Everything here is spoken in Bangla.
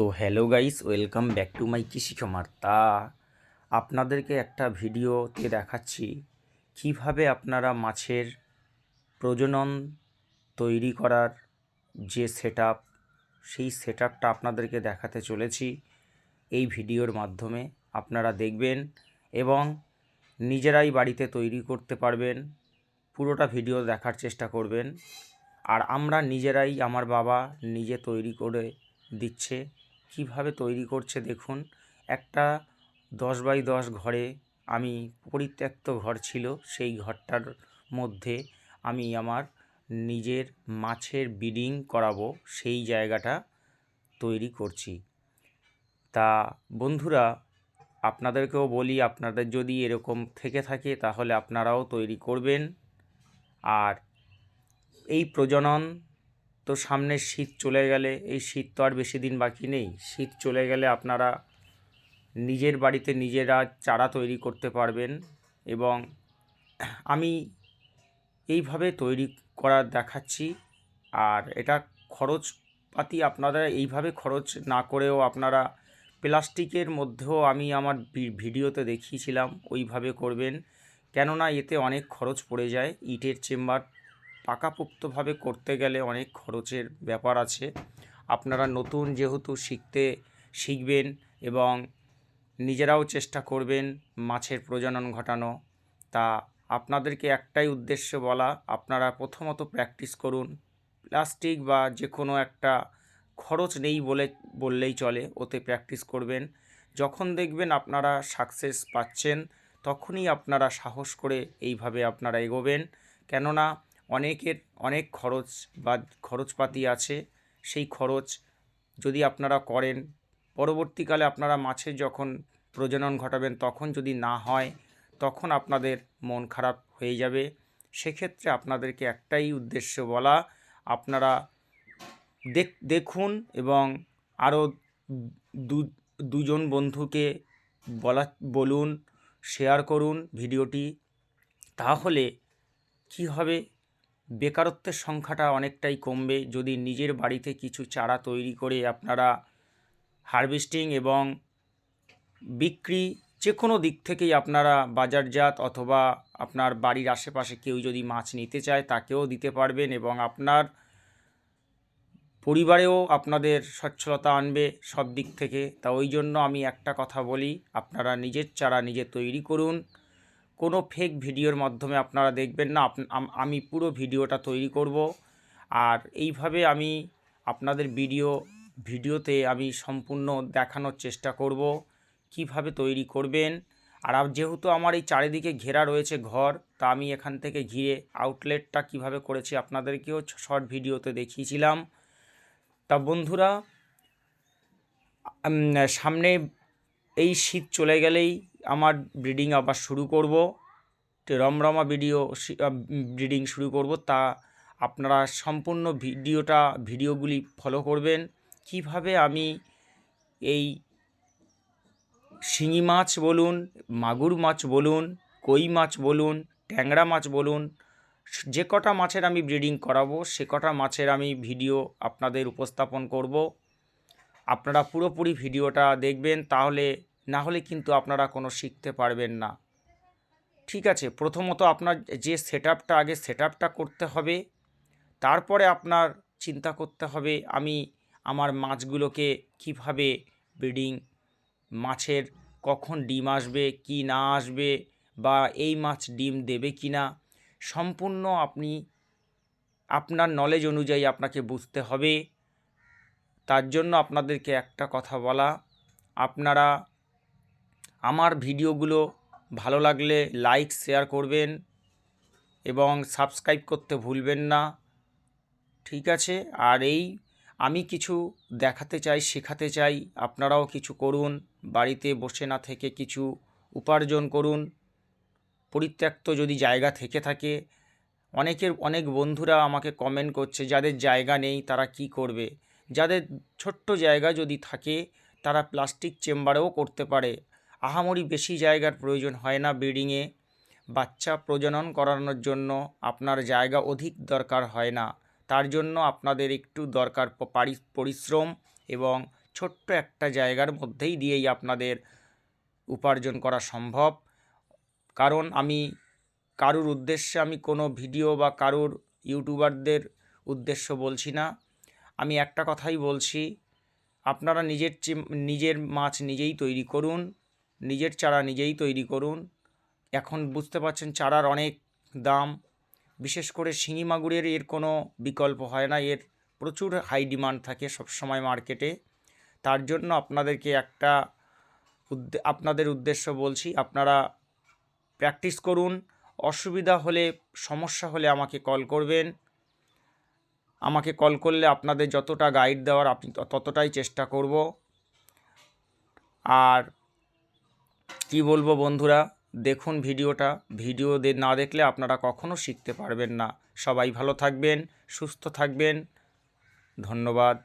তো hello guys, welcome back to my কৃষি খামার তা আপনাদেরকে একটা ভিডিওতে দেখাচ্ছি কীভাবে আপনারা মাছের প্রজনন তৈরি করার যে সেট সেই সেট আপনাদেরকে দেখাতে চলেছি। এই ভিডিওর মাধ্যমে আপনারা দেখবেন এবং নিজেরাই বাড়িতে তৈরি করতে পারবেন, পুরোটা ভিডিও দেখার চেষ্টা করবেন। আর আমরা নিজেরাই, আমার বাবা নিজে তৈরি করে দিচ্ছে। কীভাবে তৈরি করছে দেখুন। একটা দশ বাই দশ ঘরে আমি পরিত্যক্ত ঘর ছিল, সেই ঘরটার মধ্যে আমি আমার নিজের মাছের ব্রিডিং করাবো, সেই জায়গাটা তৈরি করছি। তা বন্ধুরা, আপনাদেরকেও বলি, আপনাদের যদি এরকম থেকে থাকে তাহলে আপনারাও তৈরি করবেন। আর এই প্রজনন তো সামনে শীত চলে গেলে, এই শীত তো আর বেশি দিন বাকি নেই। শীত চলে গেলে আপনারা নিজের বাড়িতে নিজেরা চারা তৈরি করতে পারবেন এবং আমি এইভাবে তৈরি করা দেখাচ্ছি। আর এটা খরচপাতি আপনারা এইভাবে খরচ না করেও আপনারা প্লাস্টিকের মধ্যেও আমি আমার ভিডিওতে দেখিয়েছিলাম, ওইভাবে করবেন। কেননা এতে অনেক খরচ পড়ে যায়, ইটের চেম্বার পাকাপোক্তভাবে করতে গেলে অনেক খরচের ব্যাপার আছে। আপনারা নতুন যেহেতু শিখতে শিখবেন এবং নিজেরাও চেষ্টা করবেন মাছের প্রজনন ঘটানো, তা আপনাদেরকে একটাই উদ্দেশ্য বলা, আপনারা প্রথমত প্র্যাকটিস করুন। প্লাস্টিক বা যে কোনো একটা খরচ নেই বলে, বললেই চলে, ওতে প্র্যাকটিস করবেন। যখন দেখবেন আপনারা সাকসেস পাচ্ছেন, তখনই আপনারা সাহস করে এইভাবে আপনারা এগোবেন। কেননা অনেকের অনেক খরচ বা খরচপাতি আছে। সেই খরচ যদি আপনারা করেন, পরবর্তীকালে আপনারা মাছের যখন প্রজনন ঘটাবেন, তখন যদি না হয়, তখন আপনাদের মন খারাপ হয়ে যাবে। সেক্ষেত্রে আপনাদেরকে একটাই উদ্দেশ্য বলা, আপনারা দেখ, দেখুন এবং আরও দুজন বন্ধুকে বলা, বলুন শেয়ার করুন ভিডিওটি। তাহলে কী হবে? বেকারত্বের সংখ্যাটা অনেকটাই কমবে। যদি নিজের বাড়িতে কিছু চারা তৈরি করে আপনারা হারভেস্টিং এবং বিক্রি যে কোনো দিক থেকেই আপনারা বাজারজাত অথবা আপনার বাড়ির আশেপাশে কেউ যদি মাছ নিতে চায় তাকেও দিতে পারবেন এবং আপনার পরিবারেও আপনাদের সচ্ছলতা আনবে সব দিক থেকে। তা ওই জন্য আমি একটা কথা বলি, আপনারা নিজের চারা নিজে তৈরি করুন। কোনো ফেক ভিডিওর মাধ্যমে আপনারা দেখবেন না আমি পুরো ভিডিওটা তৈরি করব। আর এইভাবে আমি আপনাদের ভিডিও ভিডিওতে আমি সম্পূর্ণ দেখানোর চেষ্টা করব, কীভাবে তৈরি করবেন। আর যেহেতু আমার এই চারিদিকে ঘেরা রয়েছে ঘর, তা আমি এখান থেকে ঘিরে আউটলেটটা কীভাবে করেছি আপনাদেরকেও শর্ট ভিডিওতে দেখিয়েছিলাম। তা বন্ধুরা সামনে এই শীত চলে গেলেই আমার ব্রিডিং আবার শুরু করব। রমরমা ভিডিও ব্রিডিং শুরু করব। তা আপনারা সম্পূর্ণ ভিডিওটা, ভিডিওগুলি ফলো করবেন। কীভাবে আমি এই শিঙি মাছ বলুন, মাগুর মাছ বলুন, কই মাছ বলুন, ট্যাংরা মাছ বলুন, যে কটা মাছের আমি ব্রিডিং করাবো, সে কটা মাছের আমি ভিডিও আপনাদের উপস্থাপন করব। আপনারা পুরোপুরি ভিডিওটা দেখবেন, তাহলে না হলে কিন্তু আপনারা কোনো শিখতে পারবেন না। ঠিক আছে, প্রথমত আপনার যে সেট আগে সেট করতে হবে, তারপরে আপনার চিন্তা করতে হবে, আমি আমার মাছগুলোকে কীভাবে ব্রিডিং মাছের কখন ডিম আসবে, কি না আসবে, বা এই মাছ ডিম দেবে কি না, সম্পূর্ণ আপনি, আপনার নলেজ অনুযায়ী আপনাকে বুঝতে হবে। তার জন্য আপনাদেরকে একটা কথা বলা, আপনারা আমার ভিডিওগুলো ভালো লাগলে লাইক, শেয়ার করবেন এবং সাবস্ক্রাইব করতে ভুলবেন না। ঠিক আছে? আর এই আমি কিছু দেখাতে চাই, শেখাতে চাই, আপনারাও কিছু করুন, বাড়িতে বসে না থেকে কিছু উপার্জন করুন। পরিত্যক্ত যদি জায়গা থেকে থাকে, অনেকের, অনেক বন্ধুরা আমাকে কমেন্ট করছে, যাদের জায়গা নেই, তারা কি করবে? যাদের ছোট্ট জায়গা যদি থাকে, তারা প্লাস্টিক চেম্বারেও করতে পারে। আহামরি বেশি জায়গার প্রয়োজন হয় না ব্রিডিংয়ে। বাচ্চা প্রজনন করানোর জন্য আপনার জায়গা অধিক দরকার হয় না। তার জন্য আপনাদের একটু দরকার পরিশ্রম এবং ছোট্ট একটা জায়গার মধ্যেই দিয়েই আপনাদের উপার্জন করা সম্ভব। কারণ আমি, কারুর উদ্দেশ্যে আমি কোনো ভিডিও বা কারুর ইউটিউবারদের উদ্দেশ্য বলছি না। আমি একটা কথাই বলছি, আপনারা নিজের নিজের মাছ নিজেই তৈরি করুন। নিজের চারা নিজেই তৈরি করুন। এখন বুঝতে পারছেন চারার অনেক দাম। বিশেষ করে শিঙি মাগুরের এর কোনো বিকল্প হয় না। এর প্রচুর হাই ডিমান্ড থাকে সবসময় মার্কেটে তার জন্য আপনাদেরকে একটা আপনাদের উদ্দেশ্য বলছি, আপনারা প্র্যাকটিস করুন। অসুবিধা হলে, সমস্যা হলে আমাকে কল করবেন। আমাকে কল করলে আপনাদের যতটা গাইড দেওয়ার আপনি ততটাই চেষ্টা করব। আর কি বলব বন্ধুরা? দেখুন ভিডিওটা। ভিডিও না দেখলে আপনারা কখনো শিখতে পারবেন না। সবাই ভালো থাকবেন, সুস্থ থাকবেন। ধন্যবাদ।